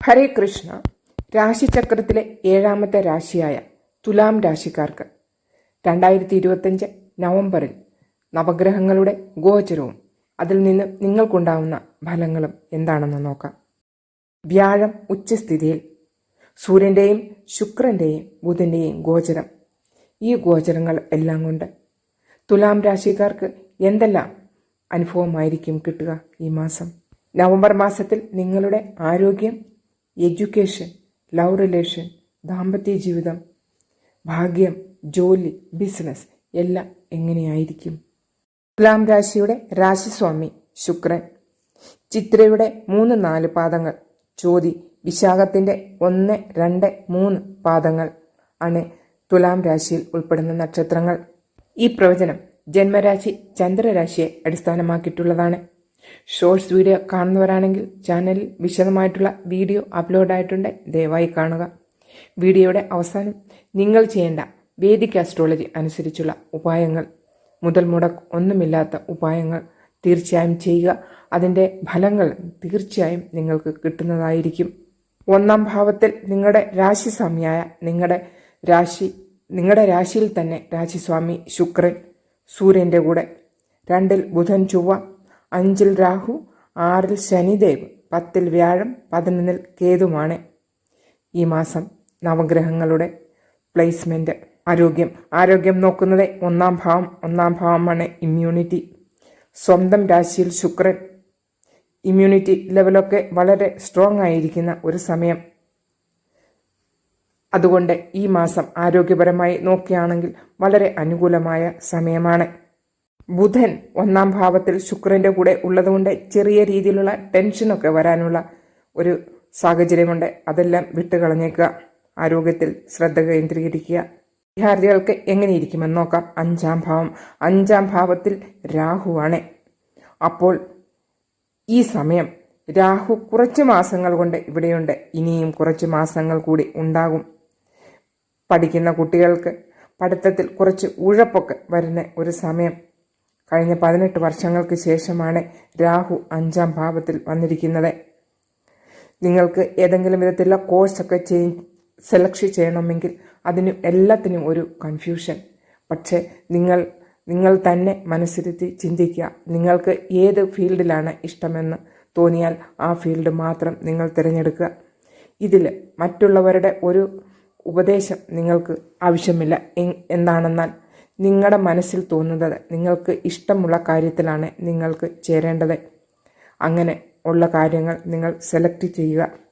ഹരേ കൃഷ്ണ രാശിചക്രത്തിലെ ഏഴാമത്തെ രാശിയായ തുലാം രാശിക്കാർക്ക് രണ്ടായിരത്തി ഇരുപത്തഞ്ച് നവംബറിൽ നവഗ്രഹങ്ങളുടെ ഗോചരവും അതിൽ നിന്ന് നിങ്ങൾക്കുണ്ടാവുന്ന ഫലങ്ങളും എന്താണെന്ന് നോക്കാം. വ്യാഴം ഉച്ചസ്ഥിതിയിൽ സൂര്യന്റെയും ശുക്രന്റെയും ബുധന്റെയും ഗോചരം. ഈ ഗോചരങ്ങൾ എല്ലാം കൊണ്ട് തുലാം രാശിക്കാർക്ക് എന്തെല്ലാം അനുഭവമായിരിക്കും കിട്ടുക ഈ മാസം? നവംബർ മാസത്തിൽ നിങ്ങളുടെ ആരോഗ്യം എഡ്യൂക്കേഷൻ ലവ് റിലേഷൻ ദാമ്പത്യ ജീവിതം ഭാഗ്യം ജോലി ബിസിനസ് എല്ലാം എങ്ങനെയായിരിക്കും? തുലാം രാശിയുടെ രാശിസ്വാമി ശുക്രൻ. ചിത്രയുടെ മൂന്ന് നാല് പാദങ്ങൾ. ചോതി വിശാഖത്തിന്റെ ഒന്ന് രണ്ട് മൂന്ന് പാദങ്ങൾ ആണ് തുലാം രാശിയിൽ ഉൾപ്പെടുന്ന നക്ഷത്രങ്ങൾ. ഈ പ്രവചനം ജന്മരാശി ചന്ദ്രരാശിയെ അടിസ്ഥാനമാക്കിയിട്ടുള്ളതാണ്. ഷോർട്സ് വീഡിയോ കാണുന്നവരാണെങ്കിൽ ചാനലിൽ വിശദമായിട്ടുള്ള വീഡിയോ അപ്ലോഡായിട്ടുണ്ട് ദയവായി കാണുക. വീഡിയോയുടെ അവസാനം നിങ്ങൾ ചെയ്യേണ്ട വേദിക് ആസ്ട്രോളജി അനുസരിച്ചുള്ള ഉപായങ്ങൾ. മുതൽ മുടക്ക് ഒന്നുമില്ലാത്ത ഉപായങ്ങൾ തീർച്ചയായും ചെയ്യുക. അതിന്റെ ഫലങ്ങൾ തീർച്ചയായും നിങ്ങൾക്ക് കിട്ടുന്നതായിരിക്കും. ഒന്നാം ഭാവത്തിൽ നിങ്ങളുടെ രാശി സ്വാമിയായ നിങ്ങളുടെ രാശി നിങ്ങളുടെ രാശിയിൽ തന്നെ രാശിസ്വാമി ശുക്രൻ സൂര്യന്റെ കൂടെ. രണ്ടിൽ ബുധൻ ചൊവ്വ അഞ്ചിൽ രാഹു ആറിൽ ശനിദേവ് പത്തിൽ വ്യാഴം പതിനൊന്നിൽ കേതുമാണ് ഈ മാസം നവഗ്രഹങ്ങളുടെ പ്ലേസ്മെന്റ് ആരോഗ്യം. ആരോഗ്യം നോക്കുന്നത് ഒന്നാം ഭാവം ഒന്നാം ഭാവമാണ് ഇമ്മ്യൂണിറ്റി സ്വന്തം രാശിയിൽ ശുക്രൻ. ഇമ്മ്യൂണിറ്റി ലെവലൊക്കെ വളരെ സ്ട്രോങ് ആയിരിക്കുന്ന ഒരു സമയം. അതുകൊണ്ട് ഈ മാസം ആരോഗ്യപരമായി നോക്കുകയാണെങ്കിൽ വളരെ അനുകൂലമായ സമയമാണ്. ബുധൻ ഒന്നാം ഭാവത്തിൽ ശുക്രന്റെ കൂടെ ഉള്ളതുകൊണ്ട് ചെറിയ രീതിയിലുള്ള ടെൻഷനൊക്കെ വരാനുള്ള ഒരു സാഹചര്യമുണ്ട്. അതെല്ലാം വിട്ടുകളഞ്ഞേക്കുക. ആരോഗ്യത്തിൽ ശ്രദ്ധ കേന്ദ്രീകരിക്കുക. വിദ്യാർത്ഥികൾക്ക് എങ്ങനെയിരിക്കുമെന്ന് നോക്കാം. അഞ്ചാം ഭാവം. അഞ്ചാം ഭാവത്തിൽ രാഹുവാണ്. അപ്പോൾ ഈ സമയം രാഹു കുറച്ച് മാസങ്ങൾ കൊണ്ട് ഇവിടെയുണ്ട്. ഇനിയും കുറച്ച് മാസങ്ങൾ കൂടി ഉണ്ടാകും. പഠിക്കുന്ന കുട്ടികൾക്ക് പഠിത്തത്തിൽ കുറച്ച് ഉഴപ്പൊക്കെ വരുന്ന ഒരു സമയം. കഴിഞ്ഞ പതിനെട്ട് വർഷങ്ങൾക്ക് ശേഷമാണ് രാഹു അഞ്ചാം ഭാവത്തിൽ വന്നിരിക്കുന്നത്. നിങ്ങൾക്ക് ഏതെങ്കിലും വിധത്തിലുള്ള കോഴ്സൊക്കെ ചെയ് സെലക്ട് ചെയ്യണമെങ്കിൽ അതിന് എല്ലാത്തിനും ഒരു കൺഫ്യൂഷൻ. പക്ഷേ നിങ്ങൾ നിങ്ങൾ തന്നെ മനസ്സിരുത്തി ചിന്തിക്കുക. നിങ്ങൾക്ക് ഏത് ഫീൽഡിലാണ് ഇഷ്ടമെന്ന് തോന്നിയാൽ ആ ഫീൽഡ് മാത്രം നിങ്ങൾ തിരഞ്ഞെടുക്കുക. ഇതിൽ മറ്റുള്ളവരുടെ ഒരു ഉപദേശം നിങ്ങൾക്ക് ആവശ്യമില്ല. എന്താണെന്നാൽ നിങ്ങളുടെ മനസ്സിൽ തോന്നുന്നത് നിങ്ങൾക്ക് ഇഷ്ടമുള്ള കാര്യത്തിലാണ് നിങ്ങൾക്ക് ചേരേണ്ടത്. അങ്ങനെ ഉള്ള കാര്യങ്ങൾ നിങ്ങൾ സെലക്ട് ചെയ്യുക.